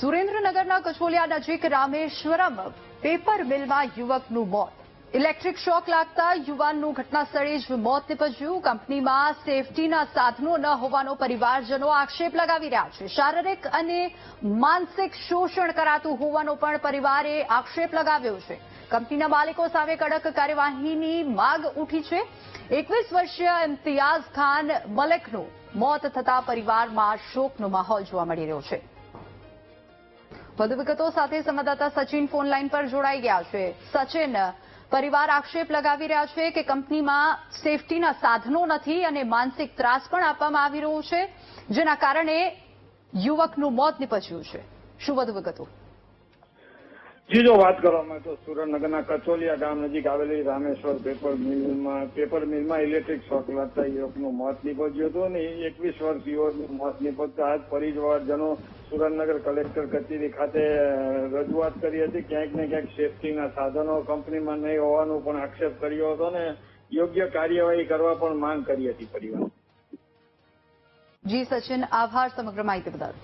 સુરેન્દ્રનગરના કચોલિયા નજીક રામેશ્વરમ પેપર મિલમાં યુવકનું મોત. ઇલેક્ટ્રિક શોક લાગતા યુવાનનું ઘટના સ્થળે જ મોત નીપજ્યું. કંપનીમાં સેફટીના સાધનો ન હોવાનો પરિવારજનો આક્ષેપ લગાવી રહ્યા છે. શારીરિક અને માનસિક શોષણ કરાતું હોવાનો પણ પરિવારે આક્ષેપ લગાવ્યો છે. કંપનીના માલિકો સામે કડક કાર્યવાહીની માંગ ઉઠી છે. એકવીસ વર્ષીય ઇમ્તિયાઝ ખાન મલેકનું મોત થતા પરિવારમાં શોકનો માહોલ જોવા મળી રહ્યો છે. વધુ વિગતો સાથે સંવાદદાતા સચિન ફોન લાઈન પર જોડાઈ ગયા છે. સચિન, પરિવાર આક્ષેપ લગાવી રહ્યા છે કે કંપનીમાં સેફટીના સાધનો નથી અને માનસિક ત્રાસ પણ આપવામાં આવી રહ્યો છે, જેના કારણે યુવકનું મોત નીપજ્યું છે. શું વધુ વિગતો? જી વાત કરવામાં તો સુરેન્દ્રનગરના કચોલિયા ગામ નજીક આવેલી રામેશ્વર પેપર મિલમાં પેપર મિલમાં ઇલેક્ટ્રિક શોક લાગતા યુવકનું મોત નીપજ્યું હતું અને એકવીસ વર્ષ યુવકનું મોત નીપજતા આજ પરિવારજનો સુરેન્દ્રનગર કલેક્ટર કચેરી ખાતે રજૂઆત કરી હતી. ક્યાંક ને ક્યાંક સેફટીના સાધનો કંપનીમાં નહીં હોવાનો પણ આક્ષેપ કર્યો હતો ને યોગ્ય કાર્યવાહી કરવા પણ માંગ કરી હતી પરિવાર જી, સચિન, આભાર. સમગ્ર માહિતી બદલ